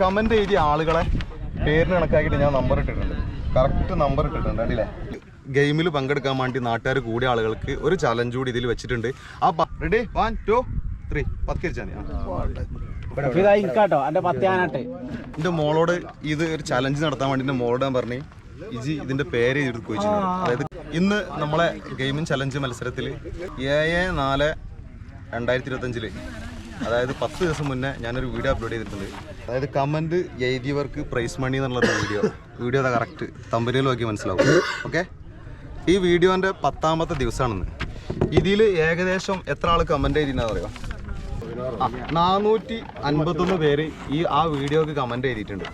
Comment എഴുതിയ ആളുകളെ പേരിന് കണക്കാക്കിയിട്ട് ഞാൻ നമ്പർ ഇട്ടിട്ടുണ്ട്. കറക്റ്റ് നമ്പർ ഇട്ടിട്ടുണ്ട് കണ്ടില്ലേ ഗെയിമിൽ പങ്കെടുക്കാൻ വേണ്ടി നാട്ടുകാർ കൂടിയ ആളുകൾക്ക് ഒരു ചലഞ്ച് കൂടി ഇതിൽ വെച്ചിട്ടുണ്ട്. ആ റെഡി വൺ ടു ത്രീ പത്തിരിച്ചാൽ എന്റെ മോളോട് ഇത് ഒരു ചലഞ്ച് നടത്താൻ വേണ്ടി എന്റെ മോളോട് ഞാൻ പറഞ്ഞു ഇജി ഇതിന്റെ പേര് എഴുതി ചോദിച്ചിട്ടുണ്ട് അതായത് ഇന്ന് നമ്മളെ ഗെയിമിംഗ് ചലഞ്ച് മത്സരത്തിൽ ഏഴ് നാല് രണ്ടായിരത്തി ഇരുപത്തഞ്ചിൽ അതായത് പത്ത് ദിവസം മുന്നേ ഞാനൊരു വീഡിയോ അപ്ലോഡ് ചെയ്തിട്ടുണ്ട്. അതായത് കമന്റ് എഴുതിയവർക്ക് പ്രൈസ് മണി എന്നുള്ളൊരു വീഡിയോ. വീഡിയോ അതാ കറക്റ്റ് തമ്പനിയിൽ നോക്കി മനസ്സിലാവും. ഓക്കെ ഈ വീഡിയോന്റെ പത്താമത്തെ ദിവസമാണെന്ന്. ഇതിൽ ഏകദേശം എത്ര ആൾ കമന്റ് എഴുതിയെന്ന് അറിയാം? നാനൂറ്റി അൻപത്തൊന്ന് പേര് ഈ ആ വീഡിയോക്ക് കമന്റ് എഴുതിയിട്ടുണ്ട്.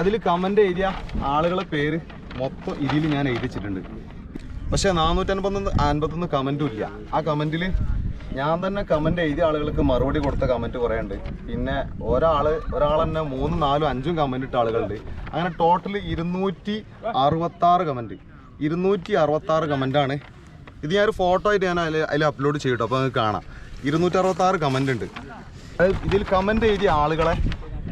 അതിൽ കമന്റ് എഴുതിയ ആളുകളെ പേര് മൊത്തം ഇതിൽ ഞാൻ എഴുതിച്ചിട്ടുണ്ട്. പക്ഷേ നാനൂറ്റി അൻപത്തൊന്ന് അൻപത്തൊന്ന് കമന്റും ഇല്ല. ആ കമന്റിൽ ഞാൻ തന്നെ കമന്റ് എഴുതിയ ആളുകൾക്ക് മറുപടി കൊടുത്ത കമന്റ് കുറേ ഉണ്ട് പിന്നെ ഒരാൾ ഒരാൾ തന്നെ മൂന്നും നാലും അഞ്ചും കമന്റ് ഇട്ട ആളുകളുണ്ട്. അങ്ങനെ ടോട്ടൽ ഇരുന്നൂറ്റി അറുപത്തി ആറ് കമന്റ് ഇരുന്നൂറ്റി ആറ് കമന്റാണ് ഇത് ഞാൻ ഒരു ഫോട്ടോ ആയിട്ട് ഞാൻ അതിൽ അപ്ലോഡ് ചെയ്യട്ടോ അപ്പോൾ നിങ്ങൾക്ക് കാണാം. ഇരുന്നൂറ്റി അറുപത്തി ആറ് കമന്റ് ഉണ്ട് ഇതിൽ കമന്റ് എഴുതിയ ആളുകളെ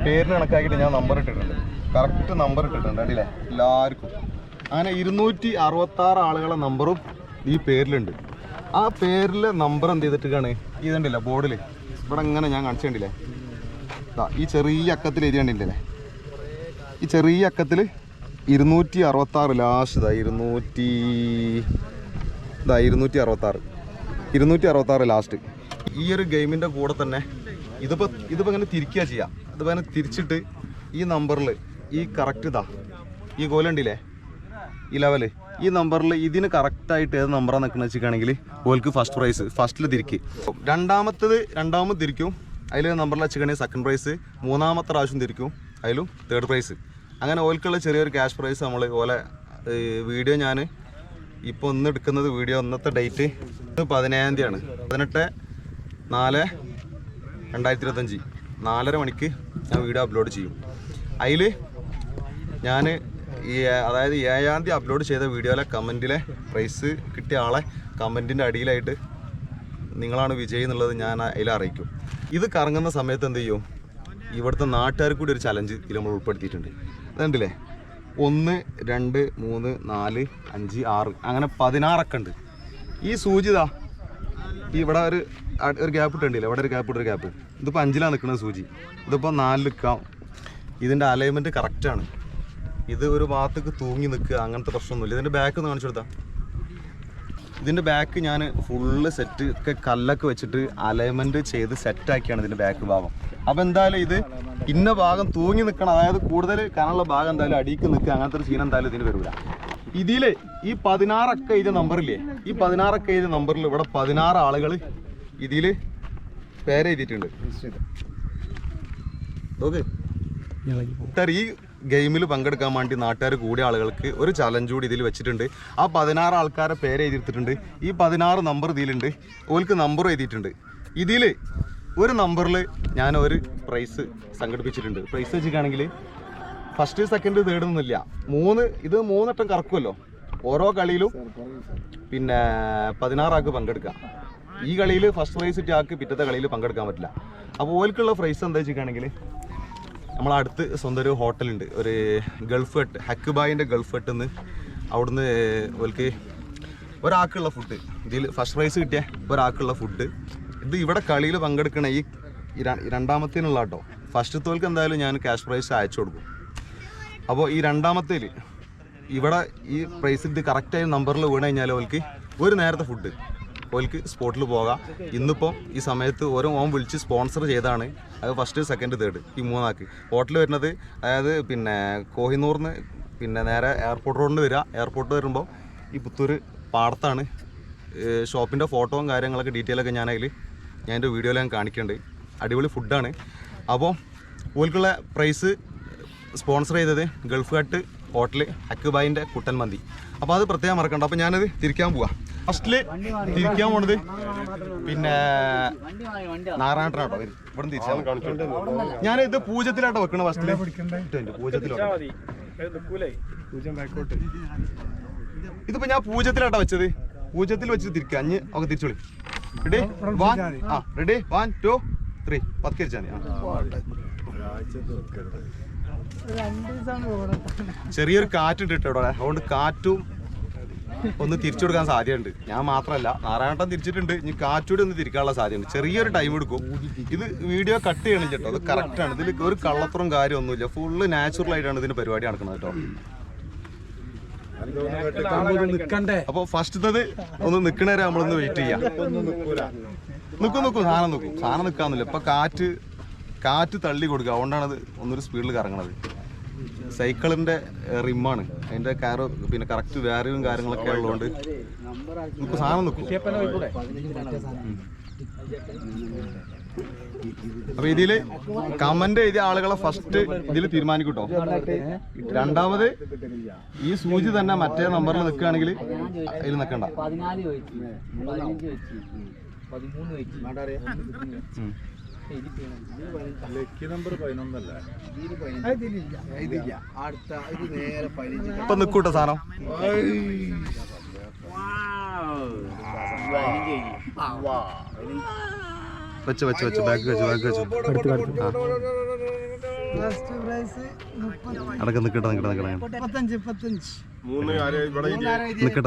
പേരിന് കണക്കാക്കിയിട്ട് ഞാൻ നമ്പർ ഇട്ടിട്ടുണ്ട്. കറക്റ്റ് നമ്പർ ഇട്ടിട്ടുണ്ട് കണ്ടില്ലേ എല്ലാവർക്കും. അങ്ങനെ ഇരുന്നൂറ്റി അറുപത്തി ആറ് ആളുകളെ നമ്പറും ഈ പേരിലുണ്ട്. ആ പേരിലെ നമ്പർ എന്ത് ചെയ്തിട്ടാണ് ഇതുണ്ടല്ലോ ബോർഡിൽ ഇവിടെ എങ്ങനെ ഞാൻ കാണിച്ചു കണ്ടില്ലേ? ഈ ചെറിയ അക്കത്തിൽ എഴുതി കണ്ടില്ലേ ഈ ചെറിയ അക്കത്തിൽ ഇരുന്നൂറ്റി അറുപത്തി ആറ് ലാസ്റ്റ് ഇതാ ഇരുന്നൂറ്റി ഇതാ ഇരുന്നൂറ്റി അറുപത്തി ആറ് ഇരുന്നൂറ്റി അറുപത്തി ആറ് ലാസ്റ്റ് ഈ ഒരു ഗെയിമിന്റെ കൂടെ തന്നെ ഇതിപ്പോൾ ഇതിപ്പോൾ ഇങ്ങനെ തിരിക്കുക ചെയ്യാം. ഇതിപ്പോൾ ഇങ്ങനെ തിരിച്ചിട്ട് ഈ നമ്പറിൽ ഈ കറക്റ്റ് ഇതാ ഈ ഗോലുണ്ടില്ലേ ഈ ലെവൽ ഈ നമ്പറിൽ ഇതിന് കറക്റ്റായിട്ട് ഏത് നമ്പറാണ് നിൽക്കുന്നത് വെച്ചിട്ടാണെങ്കിൽ ഓൽക്ക് ഫസ്റ്റ് പ്രൈസ് ഫസ്റ്റിൽ തിരിക്കും. രണ്ടാമത്തത് രണ്ടാമത് തിരിക്കും. അതിൽ നമ്പറിൽ വെച്ചിട്ടുണ്ടെങ്കിൽ സെക്കൻഡ് പ്രൈസ് മൂന്നാമത്തെ പ്രാവശ്യം തിരിക്കും. അതിലും തേർഡ് പ്രൈസ് അങ്ങനെ ഓൽക്കുള്ള ചെറിയൊരു ക്യാഷ് പ്രൈസ് നമ്മൾ ഓലെ വീഡിയോ ഞാൻ ഇപ്പോൾ ഒന്ന് എടുക്കുന്നത് വീഡിയോ ഇന്നത്തെ ഡേറ്റ് പതിനേഴാം തീയതിയാണ്. പതിനെട്ട് നാല് രണ്ടായിരത്തി ഇരുപത്തഞ്ച് നാലര മണിക്ക് ഞാൻ വീഡിയോ അപ്ലോഡ് ചെയ്യും. അതിൽ ഞാൻ ഈ അതായത് ഏഴാം തീയതി അപ്ലോഡ് ചെയ്ത വീഡിയോയിലെ കമന്റിലെ പ്രൈസ് കിട്ടിയ ആളെ കമന്റിന്റെ അടിയിലായിട്ട് നിങ്ങളാണ് വിജയ് എന്നുള്ളത് ഞാൻ അതിൽ അറിയിക്കും. ഇത് കറങ്ങുന്ന സമയത്ത് എന്ത് ചെയ്യും? ഇവിടുത്തെ നാട്ടുകാർ കൂടി ഒരു ചലഞ്ച് ഇതിൽ നമ്മൾ ഉൾപ്പെടുത്തിയിട്ടുണ്ട്. അതുണ്ടല്ലേ ഒന്ന് രണ്ട് മൂന്ന് നാല് അഞ്ച് ആറ് അങ്ങനെ പതിനാറൊക്കെ ഉണ്ട്. ഈ സൂചിത ഇവിടെ ഒരു ഒരു ഗ്യാപ്പ് ഇട്ടുണ്ടല്ലോ? ഇവിടെ ഒരു ഗ്യാപ്പ് ഇട്ടൊരു ഗ്യാപ്പ് ഇതിപ്പോൾ അഞ്ചിലാണ് നിൽക്കുന്നത് സൂചി. ഇതിപ്പോൾ നാലിൽ നിൽക്കാം ഇതിന്റെ അലൈൻമെന്റ് കറക്റ്റാണ് ഇത് ഒരു ഭാഗത്തേക്ക് തൂങ്ങി നിൽക്കുക അങ്ങനത്തെ പ്രശ്നമൊന്നുമില്ല. ഇതിന്റെ ബാക്ക് ഒന്ന് കാണിച്ചു കൊടുത്താൽ ഇതിന്റെ ബാക്ക് ഞാൻ ഫുള്ള് സെറ്റ് ഒക്കെ കല്ലൊക്കെ വെച്ചിട്ട് അലൈൻമെന്റ് ചെയ്ത് സെറ്റാക്കിയാണ് ഇതിന്റെ ബാക്ക് ഭാഗം. അപ്പോൾ എന്തായാലും ഇത് ഇന്ന ഭാഗം തൂങ്ങി നിൽക്കണം അതായത് കൂടുതൽ കാണാനുള്ള ഭാഗം എന്തായാലും അടിക്ക് നിൽക്കുക അങ്ങനത്തെ ഒരു സീൻ എന്തായാലും ഇതിന് വരില്ല ഇതിൽ ഈ പതിനാറൊക്കെ എഴുതിയ നമ്പറില്ലേ ഈ പതിനാറൊക്കെ എഴുതിയ നമ്പറിൽ ഇവിടെ പതിനാറ് ആളുകൾ ഇതിൽ പേരെഴുതിയിട്ടുണ്ട്. ഓക്കെ നാട്ടുകാർ ഈ ഗെയിമിൽ പങ്കെടുക്കാൻ വേണ്ടി നാട്ടുകാർ കൂടിയ ആളുകൾക്ക് ഒരു ചലഞ്ച് കൂടി ഇതിൽ വെച്ചിട്ടുണ്ട്. ആ പതിനാറ് ആൾക്കാരെ പേര് എഴുതിയിട്ടുണ്ട് ഈ പതിനാറ് നമ്പർ ഇതിലുണ്ട്. ഓൽക്ക് നമ്പർ എഴുതിയിട്ടുണ്ട്. ഇതിൽ ഒരു നമ്പറിൽ ഞാൻ ഒരു പ്രൈസ് സംഘടിപ്പിച്ചിട്ടുണ്ട്. പ്രൈസ് വെച്ചിട്ടാണെങ്കിൽ ഫസ്റ്റ് സെക്കൻഡ് തേർഡ് ഒന്നുമില്ല മൂന്ന് ഇത് മൂന്നെട്ടം കറക്കുമല്ലോ. ഓരോ കളിയിലും പിന്നെ പതിനാറാൾക്ക് പങ്കെടുക്കാം ഈ കളിയിൽ ഫസ്റ്റ് പ്രൈസ് ഇട്ടാൾക്ക് പിറ്റത്തെ കളിയിൽ പങ്കെടുക്കാൻ പറ്റില്ല. അപ്പോൾ ഓൽക്കുള്ള പ്രൈസ് എന്താ വെച്ചിട്ടാണെങ്കിൽ നമ്മളെ അടുത്ത് സ്വന്തം ഒരു ഹോട്ടലുണ്ട്. ഒരു ഗൾഫ് ഹട്ട് ഹക്കുബായിന്റെ ഗൾഫ് ഹട്ട് എന്ന് അവിടുന്ന് ഓൽക്ക് ഒരാൾക്കുള്ള ഫുഡ് ഇതിൽ ഫസ്റ്റ് പ്രൈസ് കിട്ടിയ ഒരാൾക്കുള്ള ഫുഡ് ഇത് ഇവിടെ കളിയിൽ പങ്കെടുക്കണ ഈ രണ്ടാമത്തേനുള്ള കേട്ടോ ഫസ്റ്റ് തോൽക്ക് എന്തായാലും ഞാൻ ക്യാഷ് പ്രൈസ് അയച്ചു കൊടുക്കും. അപ്പോൾ ഈ രണ്ടാമത്തേൽ ഇവിടെ ഈ പ്രൈസ് ഇത് കറക്റ്റായ നമ്പറിൽ വീണ് കഴിഞ്ഞാൽ ഓൽക്ക് ഒരു നേരത്തെ ഫുഡ് ഓൽക്ക് സ്പോട്ടിൽ പോകാം. ഇന്നിപ്പം ഈ സമയത്ത് ഓരോ ഓം വിളിച്ച് സ്പോൺസർ ചെയ്താണ്. അത് ഫസ്റ്റ് സെക്കൻഡ് തേർഡ് ഈ മൂന്നാക്ക്. ഹോട്ടൽ വരുന്നത് അതായത് പിന്നെ കോഹിനൂറിന് പിന്നെ നേരെ എയർപോർട്ട് റോഡിൽ വരിക എയർപോർട്ട് വരുമ്പോൾ ഈ പുത്തൂർ പാടത്താണ്. ഷോപ്പിന്റെ ഫോട്ടോയും കാര്യങ്ങളൊക്കെ ഡീറ്റെയിൽ ഒക്കെ ഞാൻ അതിൽ ഞാൻ എന്റെ വീഡിയോയിൽ ഞാൻ കാണിക്കുന്നുണ്ട് അടിപൊളി ഫുഡാണ് അപ്പോൾ ഓൽക്കുള്ള പ്രൈസ് സ്പോൺസർ ചെയ്തത് ഗൾഫ് ഹട്ട് ഹോട്ടൽ ഹക്കുബായിന്റെ കുട്ടൻ മന്തി അപ്പോൾ അത് പ്രത്യേകം മറക്കണ്ട. അപ്പോൾ ഞാനത് തിരിക്കാൻ പോവാം. ഫസ്റ്റിൽ തിരിക്കാൻ പോണത് പിന്നെ നാരായണനാട്ടോ ഇവിടെ തിരിച്ചാൽ ഞാൻ ഇത് പൂജത്തിലാട്ടോ വെക്കണ ഫസ്റ്റിൽ. പൂജത്തിലോ ഇതിപ്പോ ഞാൻ പൂജത്തിലാട്ടോ വെച്ചത്. പൂജത്തിൽ വെച്ച് തിരിക്കുക അഞ്ഞ് ഒക്കെ തിരിച്ചോളി. റെഡി വൺ ആ റെഡി വൺ ടു ത്രീ പത്ത് തിരിച്ചാണ് മതി. ചെറിയൊരു കാറ്റ് കേട്ടോ ഇവിടെ. അതുകൊണ്ട് കാറ്റും ഒന്ന് തിരിച്ചു കൊടുക്കാൻ സാധ്യതയുണ്ട്. ഞാൻ മാത്രമല്ല നാരായണട്ടം തിരിച്ചിട്ടുണ്ട്. ഇനി കാറ്റൂടെ ഒന്ന് തിരിക്കാനുള്ള സാധ്യതയുണ്ട്. ചെറിയൊരു ടൈം എടുക്കും. ഇത് വീഡിയോ കട്ട് ചെയ്യണം കേട്ടോ. അത് കറക്റ്റ് ആണ്. ഇതിൽ ഒരു കള്ളപ്പുറം കാര്യമൊന്നുമില്ല. ഫുള്ള് നാച്ചുറൽ ആയിട്ടാണ് ഇതിന് പരിപാടി നടക്കുന്നത് കേട്ടോ. അപ്പൊ ഫസ്റ്റത്തത് ഒന്ന് നിക്കണേരെ നമ്മളൊന്ന് വെയിറ്റ് ചെയ്യാം. നിക്കും നിക്കും. സാധനം നിക്കും. സാധനം നിക്കാന്നില്ല ഇപ്പൊ കാറ്റ് കാറ്റ് തള്ളി കൊടുക്കുക. അതുകൊണ്ടാണ് അത് ഒന്നൊരു സ്പീഡിൽ കറങ്ങണത്. സൈക്കിളിന്റെ റിമ്മാണ്. അതിന്റെ കാറ് പിന്നെ കറക്റ്റ് വേറെയും കാര്യങ്ങളൊക്കെ ഉള്ളതുകൊണ്ട് നമുക്ക് സാധനം നിൽക്കും അപ്പൊ ഇതിൽ കമന്റ് എഴുതിയ ആളുകളെ ഫസ്റ്റ് ഇതിൽ തീരുമാനിക്കൂട്ടോ. രണ്ടാമത് ഈ സൂചി തന്നെ മറ്റേ നമ്പറിൽ നിൽക്കുകയാണെങ്കിൽ അതിൽ നിൽക്കണ്ട പതിമൂന്ന്. ഇപ്പൊ നിൽക്കൂട്ടോ സാധനം. വെച്ച് വെച്ച് വെച്ച് ബാക്ക് വെച്ച് ബാക്ക്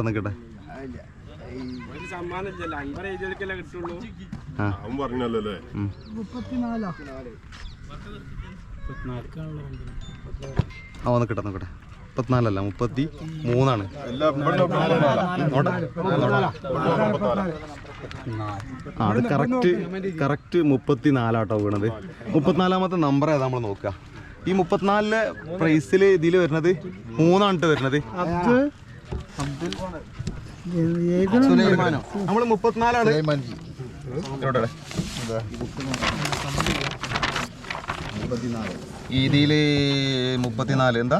നിക്കട്ടെ അടക്കം അവൻ പറഞ്ഞല്ലോ അല്ലേ. ആ മുപ്പത്തിനാലല്ല മുപ്പത്തി മൂന്നാണ് ആ അത് കറക്റ്റ് കറക്റ്റ് മുപ്പത്തിനാലാട്ടോ വീണത്. മുപ്പത്തിനാലാമത്തെ നമ്പർ ഏതാ നമ്മൾ നോക്കുക ഈ മുപ്പത്തിനാലിലെ പ്രൈസിൽ ഇതിൽ വരുന്നത് മൂന്നാണ് ട്ടോ വരുന്നത്. നമ്മൾ മുപ്പത്തിനാലാണ്. ഇവിടെ ഇതിൽ മുപ്പത്തിനാല്. എന്താ?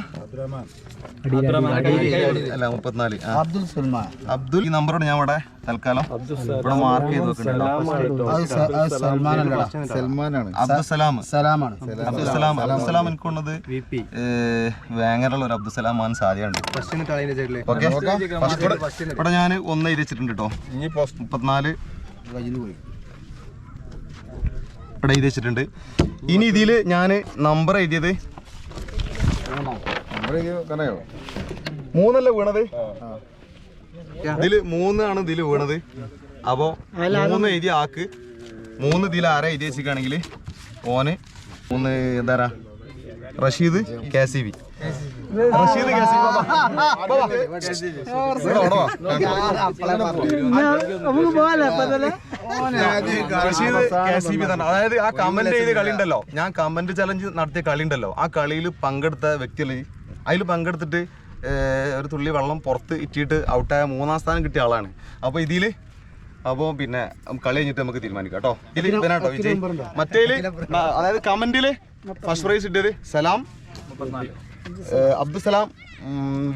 അല്ല മുപ്പത്തിനാല്. അബ്ദുൽ സൽമാൻ. അബ്ദുൽ ഈ നമ്പറോട് ഞാൻ ഇവിടെ തൽക്കാലം ഇവിടെ മാർക്ക് ചെയ്ത് വെക്കുന്നുണ്ട് സൽമാനാണ്. അബ്ദുസലാം സലാമാണ്. അബ്ദുസലാം അബ്ദുസലാം എനിക്കുള്ളത് വേങ്ങരുള്ള ഒരു അബ്ദുസലാം മാൻ സാധ്യതയുണ്ട് ഓക്കെ ഇവിടെ ഞാൻ ഒന്ന് ഇരിച്ചിട്ടുണ്ട് വെച്ചിട്ടുണ്ട് കേട്ടോ ഇനി മുപ്പത്തിനാല്. ഇവിടെ എഴുതി വെച്ചിട്ടുണ്ട് ഇനി ഇതിൽ ഞാൻ നമ്പർ എഴുതിയത്. മൂന്നല്ല വീണത്? ഇതിൽ മൂന്നാണ് ഇതിൽ വീണത്. അപ്പോ മൂന്ന് എഴുതിയ ആക്ക്. മൂന്ന് ഇതിൽ ആരാ എഴുതി വെച്ചിരിക്കുകയാണെങ്കിൽ ഓന്. മൂന്ന് എന്താ Rashid K C B. Rashid K C Rashid K C B തന്നെ അതായത് ആ കമന്റ് ചെയ്ത കളി ഉണ്ടല്ലോ ഞാൻ കമന്റ് ചലഞ്ച് നടത്തിയ കളി ഉണ്ടല്ലോ ആ കളിയിൽ പങ്കെടുത്ത വ്യക്തികൾ അതിൽ പങ്കെടുത്തിട്ട് ഒരു തുള്ളി വെള്ളം പുറത്ത് ഇറ്റിയിട്ട് ഔട്ടായ മൂന്നാം സ്ഥാനം കിട്ടിയ ആളാണ്. അപ്പോൾ ഇതിൽ അപ്പോൾ പിന്നെ കളി കഴിഞ്ഞിട്ട് നമുക്ക് തീരുമാനിക്കാം കേട്ടോ. ഇതിൽ ഇവനാട്ടോ വിജയ്. മറ്റേൽ അതായത് കമന്റിൽ ഫസ്റ്റ് പ്രൈസ് ഇട്ടത് സലാം. ഏർ, അബ്ദുസലാം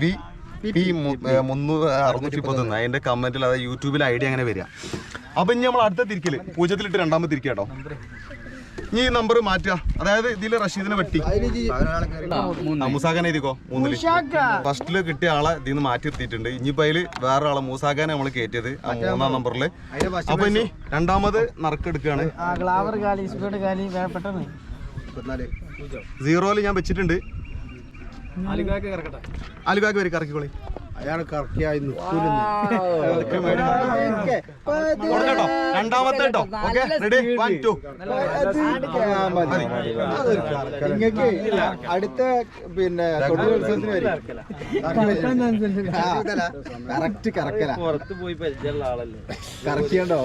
വി പി മുന്നൂറ് അറുന്നൂറ്റി മുപ്പത്തൊന്ന് അതിന്റെ കമന്റിൽ അതായത് യൂട്യൂബിൽ ഐഡിയ അങ്ങനെ വരിക. അപ്പൊ ഇനി നമ്മൾ അടുത്ത തിരിക്കൽ. പൂജ്യത്തിലിട്ട് രണ്ടാമത് തിരിക്കുക കേട്ടോ ഇനി ഈ നമ്പർ മാറ്റുക. അതായത് ഇതിൽ റഷീദിനെ വെട്ടി. മൂസാഖാനെ എഴുതിക്കോ? മൂന്നിൽ. ഫസ്റ്റിൽ കിട്ടിയ ആളെ ഇതിൽ നിന്ന് മാറ്റി എത്തിയിട്ടുണ്ട് ഇനിയിപ്പോ അതിൽ വേറെ ആളെ മൂസാഖാനെ നമ്മൾ കയറ്റിയത് ആ മൂന്നാം നമ്പറിൽ അപ്പൊ ഇനി രണ്ടാമത് നറുക്കെടുക്കുകയാണ് ഗ്ലാവർ കാലി സ്പീഡ് കാലി പെട്ടെന്ന്. സീറോയിൽ ഞാൻ വെച്ചിട്ടുണ്ട്. അലിബാഗ് വരെ കറക്കിക്കോളി. അയാൾ കറക്കിയായി കൊടുക്കട്ടോ. രണ്ടാമത്തെ കേട്ടോ. ഓക്കെ റെഡി വൺ ടു നിങ്ങൾക്ക് അടുത്ത പിന്നെ കറക്റ്റ് കറക്കല. പുറത്ത് പോയി പരിചയമുള്ള ആളല്ലേ? കറക്കിയണ്ടോ?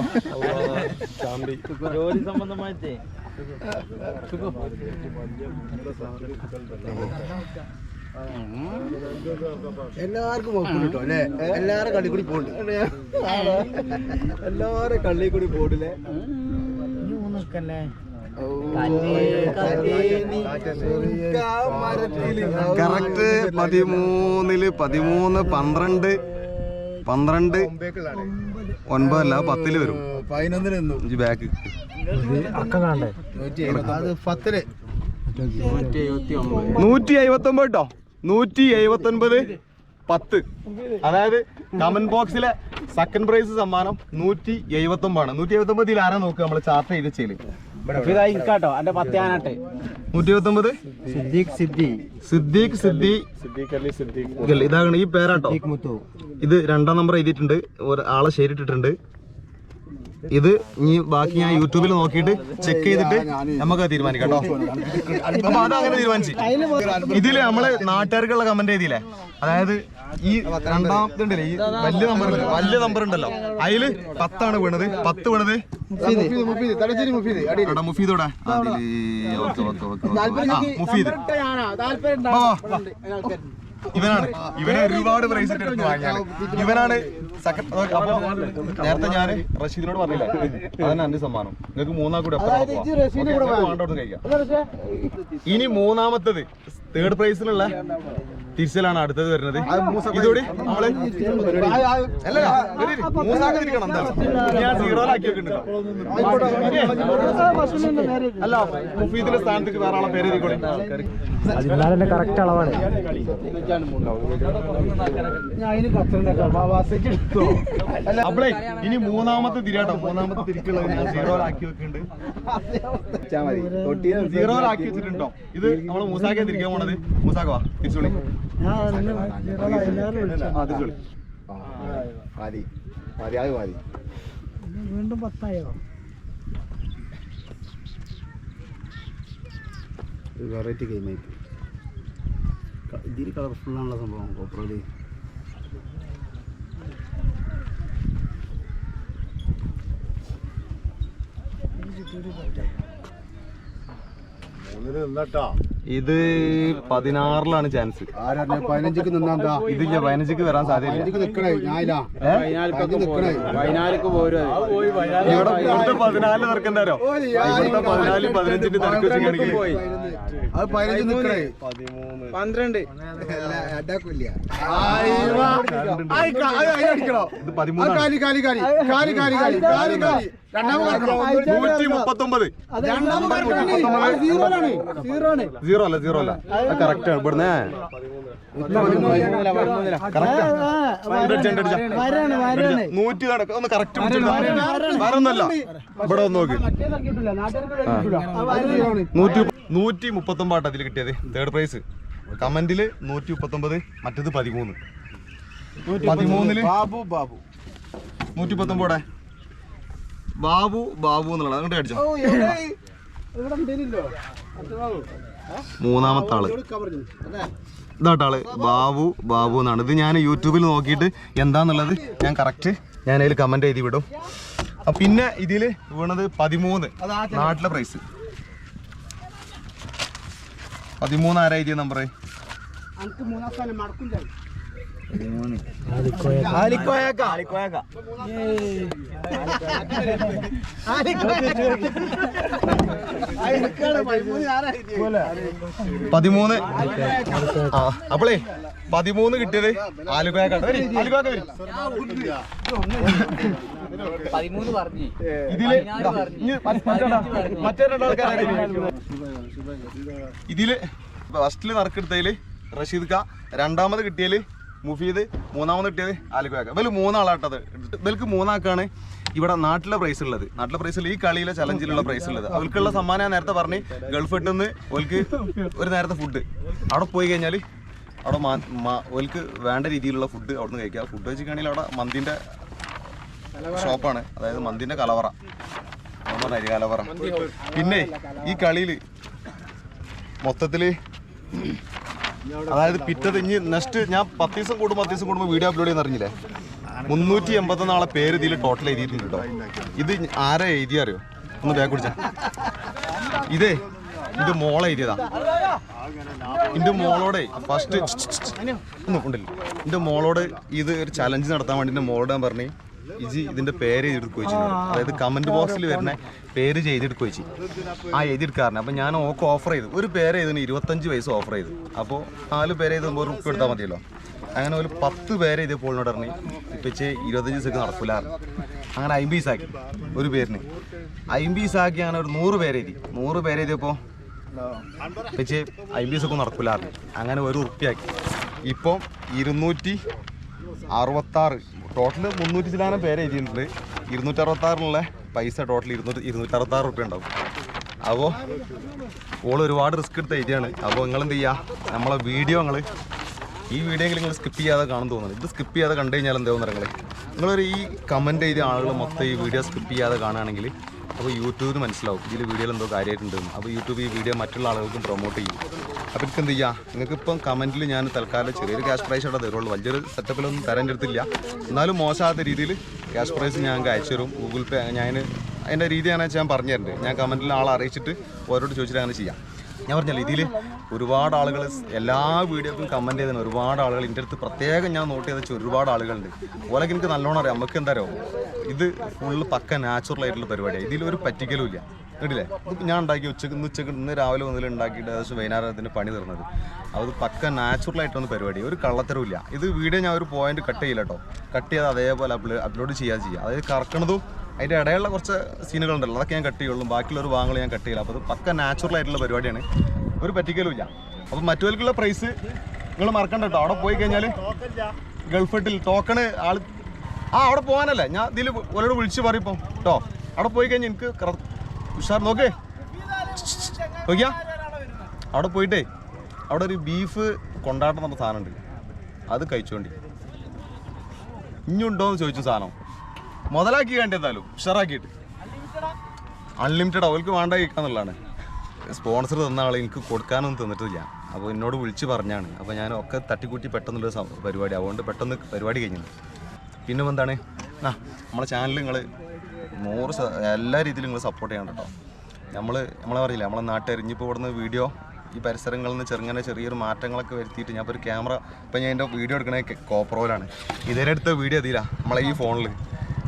ജോലി സംബന്ധമായിട്ടേ? എല്ലാവർക്കും നോക്കുന്നു കേട്ടോ അല്ലേ? എല്ലാരും കള്ളി കൂടി പോണ്ട് എല്ലാരും കള്ളി കൂടി പോണ്ടില്ലേ കറക്റ്റ് പതിമൂന്നിൽ പതിമൂന്ന് പന്ത്രണ്ട് പന്ത്രണ്ട് ഒൻപതല്ല പത്തിൽ വരും. പതിനൊന്നിന് ബാക്ക് നൂറ്റി എഴുപത്തി ഒമ്പത് കേട്ടോ. നൂറ്റി എഴുപത്തി ഒൻപത് പത്ത്. അതായത് കമന്റ് ബോക്സിലെ സെക്കൻഡ് പ്രൈസ് സമ്മാനം നൂറ്റി എഴുപത്തി ഒമ്പതാണ് നൂറ്റി എഴുപത്തി ഒമ്പതിൽ ആരാ നോക്കുക? നമ്മൾ ചാർട്ട് ചെയ്ത് ചെയ്യൽ. ഇരിക്കാട്ടോ എന്റെ പത്താനാട്ടെ നൂറ്റി ഇരുപത്തൊമ്പത് സിദ്ദീഖ് സിദ്ദി. സിദ്ദീഖ് സിദ്ദി. ഇല്ല, ഇതാണ് ഈ പേരാട്ടോ. ഇത് രണ്ടാം നമ്പർ എഴുതിയിട്ടുണ്ട്. ഒരാളെ ആളെ ശരിയിട്ടിട്ടുണ്ട്. ഇത് ഇനി ബാക്കി ഞാൻ യൂട്യൂബിൽ നോക്കിയിട്ട് ചെക്ക് ചെയ്തിട്ട് നമുക്ക് തീരുമാനിക്കാം കേട്ടോ. അപ്പൊ അത് അങ്ങനെ തീരുമാനിച്ചു. ഇതിൽ നമ്മൾ നാട്ടുകാർക്കുള്ള കമന്റ് ചെയ്തില്ലേ അതായത് ഈ രണ്ടാമത്തെ ഈ വലിയ നമ്പർ വലിയ നമ്പർ ഉണ്ടല്ലോ. അതിൽ പത്താണ് വീണത്. പത്ത് വീണത്? മുഫീദ്. മുഫീദോടെ. ഇവനാണ്. ഇവനെ ഒരുപാട് പ്രൈസ് ഇവനാണ് നേരത്തെ ഞാൻ റഷീദിനോട് പറഞ്ഞില്ല അതന്നെ അന്റെ സമ്മാനം നിങ്ങൾക്ക് മൂന്നാം കൂടെ ഇനി മൂന്നാമത്തത് തേർഡ് പ്രൈസിലുള്ള തിരിച്ചലാണ് അടുത്തത് വരുന്നത് ഇതോടി നമ്മൾ. മൂന്നാമത് ഇരിക്കണം ഞാൻ സീറോയിലാക്കി വെക്കുന്നുണ്ടോ അല്ല മുഫീദിന്റെ സ്ഥാനത്തേക്ക് വേറെ ആളെ പേര് എഴുതിക്കോളി കറക്റ്റ് അളവാണ് അപ്പളേ ഇനി മൂന്നാമത്തെ തിരിയാട്ടോ മൂന്നാമത്തെ തിരിക്കുള്ളത് ഞാൻ സീറോയിലാക്കി വെക്കുന്നുണ്ട് സീറോയിലാക്കി വെച്ചിട്ടുണ്ടോ? ഇത് നമ്മൾ മൂസാക്കിയാ തിരിക്കാൻ പോണത്? മൂസാക്ക വാ തിരിച്ചോളി ആ തിരിച്ചോളി. മതി മതി. അത് മതി. വീണ്ടും പത്തായോ? വെറൈറ്റി ഗെയിമായിട്ട് ഇതിൽ കളർഫുള്ളാണുള്ള ആണല്ലോ സംഭവം കോപ്പറോലി ഇത് പതിനാറിലാണ് ചാൻസ് പതിനഞ്ചിക്ക് നിന്നാ ഇതില്ല പതിനഞ്ചിക്ക് വരാൻ സാധ്യത പതിനാല് തിരക്കുണ്ടാരോ പതിനാല് പതിനഞ്ചിന്റെ തിരക്ക് വെച്ചിട്ടാണെങ്കിൽ അത് പതിനഞ്ച് നിക്കണേ പന്ത്രണ്ട് സീറോ അല്ല സീറോ അല്ല കറക്റ്റ് ആണ് ഇവിടുന്ന് നൂറ്റി കണക്ക് ഒന്ന് കറക്റ്റ് വേറെ ഒന്നല്ല ഇവിടെ ഒന്ന് നോക്ക് നൂറ്റി നൂറ്റി മുപ്പത്തൊമ്പത് അതിൽ കിട്ടിയത്. തേർഡ് പ്രൈസ് കമന്റിൽ നൂറ്റി മുപ്പത്തൊമ്പത് മറ്റത് പതിമൂന്ന്. പതിമൂന്നിൽ ബാബു ബാബു. നൂറ്റി മുപ്പത്തൊമ്പത് ബാബു ബാബു എന്നുള്ളത്. അങ്ങോട്ട് അടിച്ചോ മൂന്നാമത്തെ ആൾ. ഇതാട്ടോ ആൾ. ബാബു ബാബു എന്നാണ്. ഇത് ഞാൻ യൂട്യൂബിൽ നോക്കിയിട്ട് എന്താന്നുള്ളത് ഞാൻ കറക്റ്റ് ഞാൻ അതിൽ കമന്റ് എഴുതി വിടും. പിന്നെ ഇതിൽ വീണത് പതിമൂന്ന്. നാട്ടിലെ പ്രൈസ് പതിമൂന്ന് ആരാ എഴുതിയ നമ്പർ പതിമൂന്ന്. ആ അപ്പളേ പതിമൂന്ന് കിട്ടിയത് ആലുകോയക്കാണ് ആലുക്കോയക്ക വരി. പതിമൂന്ന് പറഞ്ഞു. മറ്റേ- ഇതിൽ ഫസ്റ്റിൽ നറുക്കെടുത്തതിൽ റഷീദ് ഖാ രണ്ടാമത് കിട്ടിയാൽ മുഫീദ് മൂന്നാമത് കിട്ടിയത് ആലിക്കുവാക്ക ഇവൽ മൂന്നാളാട്ടത്. ഇവർക്ക് മൂന്നാക്കാണ് ഇവിടെ നാട്ടിലെ പ്രൈസ് ഉള്ളത്. നാട്ടിലെ പ്രൈസിൽ ഈ കളിയിലെ ചലഞ്ചിലുള്ള പ്രൈസ് ഉള്ളത്. അവർക്കുള്ള സമ്മാനം ഞാൻ നേരത്തെ പറഞ്ഞ് ഗൾഫ് നിന്ന് ഓൽക്ക് ഒരു നേരത്തെ ഫുഡ് അവിടെ പോയി കഴിഞ്ഞാൽ അവിടെ ഓൽക്ക് വേണ്ട രീതിയിലുള്ള ഫുഡ് അവിടെ നിന്ന് കഴിക്കുക ഫുഡ് വെച്ചിട്ടാണെങ്കിൽ അവിടെ മന്തിന്റെ ഷോപ്പാണ്. അതായത് മന്തിന്റെ കലവറ. അരി കലവറ. പിന്നെ ഈ കളിയിൽ മൊത്തത്തിൽ അതായത് പിറ്റത് ഇനി നെക്സ്റ്റ് ഞാൻ പത്ത് ദിവസം കൂടുമ്പോൾ പത്ത് ദിവസം കൂടുമ്പോൾ വീഡിയോ അപ്ലോഡ് ചെയ്യുന്ന അറിഞ്ഞില്ലേ? മുന്നൂറ്റി എൺപത്തൊന്നാളെ പേര് ഇതിൽ ടോട്ടൽ എഴുതിയിട്ടുണ്ട് കേട്ടോ ഇത് ആരാ എഴുതിയ അറിയോ? ഒന്ന് ബാഗ് കുടിച്ച ഇതേ ഇത് മോളെ എഴുതിയതാ. എന്റെ മോളോടെ ഫസ്റ്റ് ഒന്നും ഉണ്ടല്ലോ എന്റെ മോളോട് ഇത് ഒരു ചലഞ്ച് നടത്താൻ വേണ്ടി എന്റെ മോളോട് ഞാൻ പറഞ്ഞു ഇജി ഇതിന്റെ പേര് എഴുതിയെടുക്കുക വെച്ചു അതായത് കമന്റ് ബോക്സിൽ വരുന്ന പേര് ചെയ്തെടുക്കുക വെച്ചു ആ എഴുതിയെടുക്കാറിന്. അപ്പൊ ഞാൻ ഓക്ക് ഓഫർ ചെയ്തു. ഒരു പേര് എഴുതുന്നു ഇരുപത്തഞ്ച് വയസ്സ് ഓഫർ ചെയ്തു. അപ്പോൾ നാല് പേര് എഴുതുമ്പോൾ ഒരു ഉപ്പ് എടുത്താൽ മതിയല്ലോ. അങ്ങനെ ഒരു പത്ത് പേര് എന്നോട് പറഞ്ഞു ഇപ്പച്ചേ ഇരുപത്തഞ്ച് ദിവസമൊക്കെ നടക്കൂലാറ് അങ്ങനെ അമ്പീസാക്കി ഒരു പേരിന്. അമ്പീസാക്കി അങ്ങനെ ഒരു നൂറ് പേര് എഴുതി. നൂറ് പേര് എഴുതിയപ്പോൾ എസ് ഒക്കെ നടക്കില്ലായിരുന്നു അങ്ങനെ ഒരു ഉറുപ്പിയാക്കി ഇപ്പം ഇരുന്നൂറ്റി അറുപത്താറ്. ടോട്ടൽ മുന്നൂറ്റി ചിലാനം പേര് എഴുതിയിട്ടുണ്ട് ഇരുന്നൂറ്റി അറുപത്താറിനുള്ള പൈസ ടോട്ടൽ ഇരുന്നൂറ്റി ഇരുന്നൂറ്റി അറുപത്താറ് റുപ്യ ഉണ്ടാവും. അപ്പോൾ ഓൾ ഒരുപാട് റിസ്ക് എടുത്ത എഴുതിയാണ്. അപ്പോൾ നിങ്ങൾ എന്ത് ചെയ്യുക നമ്മളെ വീഡിയോ നിങ്ങൾ ഈ വീഡിയോ നിങ്ങൾ സ്കിപ്പ് ചെയ്യാതെ കാണാൻ തോന്നുന്നു. ഇത് സ്കിപ്പ് ചെയ്യാതെ കണ്ടു കഴിഞ്ഞാൽ എന്താവും നിങ്ങൾ നിങ്ങളൊരു ഈ കമന്റ് ചെയ്ത ആളുകൾ മൊത്തം ഈ വീഡിയോ സ്കിപ്പ് ചെയ്യാതെ കാണുകയാണെങ്കിൽ അപ്പോൾ യൂട്യൂബിന് മനസ്സിലാവും ഇതിൽ വീഡിയോയിൽ എന്തോ കാര്യമായിട്ടുണ്ടെന്ന് അപ്പോൾ യൂട്യൂബ് ഈ വീഡിയോ മറ്റുള്ള ആളുകൾക്കും പ്രൊമോട്ട് ചെയ്യും. എനിക്ക് എന്ത് ചെയ്യുക നിങ്ങൾക്ക് ഇപ്പം കമന്റിൽ ഞാൻ തൽക്കാലം ചെറിയൊരു ക്യാഷ് പ്രൈസ് അവിടെ തരുള്ളൂ വലിയൊരു സെറ്റപ്പിലൊന്നും തരാൻ എടുത്തില്ല എന്നാലും മോശമാകാത്ത രീതിയിൽ ക്യാഷ് പ്രൈസ് ഞാൻ അയച്ചു തരും. ഗൂഗിൾ പേ ഞാൻ അതിന്റെ രീതിയാണ് ഞാൻ പറഞ്ഞു തരുന്നുണ്ട് ഞാൻ കമന്റിൽ ആളെ അറിയിച്ചിട്ട് ഓരോട് ചോദിച്ചിട്ട് അങ്ങനെ ചെയ്യാം. ഞാൻ പറഞ്ഞല്ലോ ഇതിൽ ഒരുപാട് ആളുകൾ എല്ലാ വീഡിയോക്കും കമന്റ് ചെയ്തതിന് ഒരുപാട് ആളുകൾ എന്റെ അടുത്ത് പ്രത്യേകം ഞാൻ നോട്ട് ചെയ്ത ഒരുപാട് ആളുകളുണ്ട്. ഓലൊക്കെ എനിക്ക് നല്ലോണം അറിയാം. നമുക്ക് എന്താ അറിയാമോ ഇത് ഫുള്ള് പക്ക നാച്ചുറൽ ആയിട്ടുള്ള പരിപാടിയാണ് ഇതിലൊരു പറ്റിക്കലും ഇല്ല. കേട്ടില്ലേ ഞാൻ ഉണ്ടാക്കി ഉച്ചയ്ക്ക് ഇന്ന് ഉച്ചയ്ക്ക് ഇന്ന് രാവിലെ മുതൽ ഉണ്ടാക്കിയിട്ട് ഏകദേശം വൈകുന്നേരത്തിന് പണി തീർന്നത്. അത് പക്ക നാച്ചുറൽ ആയിട്ടൊന്ന് പരിപാടി. ഒരു കള്ളത്തരവും ഇല്ല. ഇത് വീഡിയോ ഞാൻ ഒരു പോയിന്റ് കട്ട് ചെയ്യില്ല കേട്ടോ കട്ട് ചെയ്ത് അതേപോലെ അപ്ലോഡ് ചെയ്യാതെ ചെയ്യുക അതായത് കറക്കണതും അതിന്റെ ഇടയിലുള്ള കുറച്ച് സീനുകളുണ്ടല്ലോ അതൊക്കെ ഞാൻ കട്ട് ചെയ്യുള്ളൂ. ബാക്കിയുള്ള ഒരു ഭാഗങ്ങൾ ഞാൻ കട്ട് ചെയ്യില്ല. അപ്പോൾ അത് പക്ക നാച്ചുറൽ ആയിട്ടുള്ള പരിപാടിയാണ്. ഒരു പറ്റിക്കലും ഇല്ല. അപ്പോൾ മറ്റുള്ളവർക്കുള്ള പ്രൈസ് നിങ്ങൾ മറക്കണ്ട കേട്ടോ അവിടെ പോയി കഴിഞ്ഞാൽ ഗൾഫട്ടിൽ ടോക്കണ് ആൾ ആ അവിടെ പോകാനല്ലേ. ഞാൻ ഇതിൽ ഒരോട് വിളിച്ച് പറയിപ്പം കേട്ടോ അവിടെ പോയി കഴിഞ്ഞാൽ എനിക്ക് ഉഷാർ നോക്കേ. നോക്കിയാ? അവിടെ പോയിട്ടേ അവിടെ ഒരു ബീഫ് കൊണ്ടാട്ടം എന്ന സാധനമുണ്ട്. അത് കഴിച്ചോണ്ടി. ഇനിയുണ്ടോ എന്ന് ചോദിച്ചു സാധനം. മുതലാക്കി വേണ്ട എന്തായാലും ഉഷാറാക്കിയിട്ട്. അൺലിമിറ്റഡ് അവർക്ക് വേണ്ട കഴിക്കാന്നുള്ളതാണ് സ്പോൺസർ തന്ന ആളെ എനിക്ക് കൊടുക്കാനൊന്നും തന്നിട്ടില്ല. അപ്പോൾ എന്നോട് വിളിച്ച് പറഞ്ഞാണ്. അപ്പോൾ ഞാൻ ഒക്കെ തട്ടിക്കൂട്ടി പെട്ടെന്നുള്ള പരിപാടി. അതുകൊണ്ട് പെട്ടെന്ന് പരിപാടി കഴിഞ്ഞു പിന്നെ എന്താണ്? ആ നമ്മളെ ചാനൽ നിങ്ങൾ നൂറ് എല്ലാ രീതിയിലും നിങ്ങൾ സപ്പോർട്ട് ചെയ്യണം കേട്ടോ നമ്മൾ നമ്മളെ പറയില്ല നമ്മളെ നാട്ടുകാർ ഇനിയിപ്പോൾ ഇവിടുന്ന് വീഡിയോ ഈ പരിസരങ്ങളിൽ നിന്ന് ചെറുങ്ങനെ ചെറിയൊരു മാറ്റങ്ങളൊക്കെ വരുത്തിയിട്ട് ഞാൻ ഇപ്പോൾ ഒരു ക്യാമറ ഇപ്പം ഞാൻ എന്റെ വീഡിയോ എടുക്കണേ കോപ്രോയിലാണ്. ഇതിനെടുത്ത വീഡിയോ എത്തിയില്ല നമ്മളെ ഈ ഫോണിൽ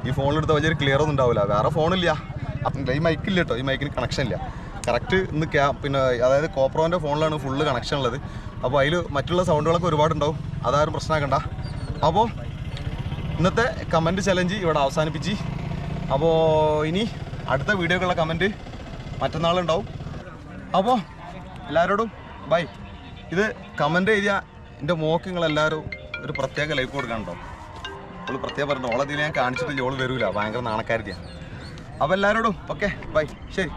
ഈ ഫോണിലെടുത്ത വലിയൊരു ക്ലിയർ ഒന്നും ഉണ്ടാവില്ല. വേറെ ഫോണില്ല ഈ മൈക്കില്ല കേട്ടോ. ഈ മൈക്കിന് കണക്ഷൻ ഇല്ല. കറക്റ്റ് ഇന്ന് ക്യാ പിന്നെ അതായത് കോപ്രോന്റെ ഫോണിലാണ് ഫുള്ള് കണക്ഷൻ ഉള്ളത്. അപ്പോൾ അതിൽ മറ്റുള്ള സൗണ്ടുകളൊക്കെ ഒരുപാടുണ്ടാവും. അതാരും പ്രശ്നമാക്കണ്ട അപ്പോൾ ഇന്നത്തെ കമന്റ് ചലഞ്ച് ഇവിടെ അവസാനിപ്പിച്ച് അപ്പോൾ ഇനി അടുത്ത വീഡിയോക്കുള്ള കമന്റ് മറ്റന്നാളുണ്ടാവും. അപ്പോൾ എല്ലാവരോടും ബൈ ഇത് കമന്റ് എഴുതിയ എന്റെ മോക്ക് നിങ്ങളെല്ലാവരും ഒരു പ്രത്യേക ലൈഫ് കൊടുക്കാനുണ്ടോ? അവൾ പ്രത്യേകം പറഞ്ഞു ഓളതിൽ ഞാൻ കാണിച്ചിട്ട് ജോൾ വരൂല ഭയങ്കര നാണക്കാരിയാണ് അപ്പോൾ എല്ലാവരോടും ഓക്കെ ബൈ ശരി.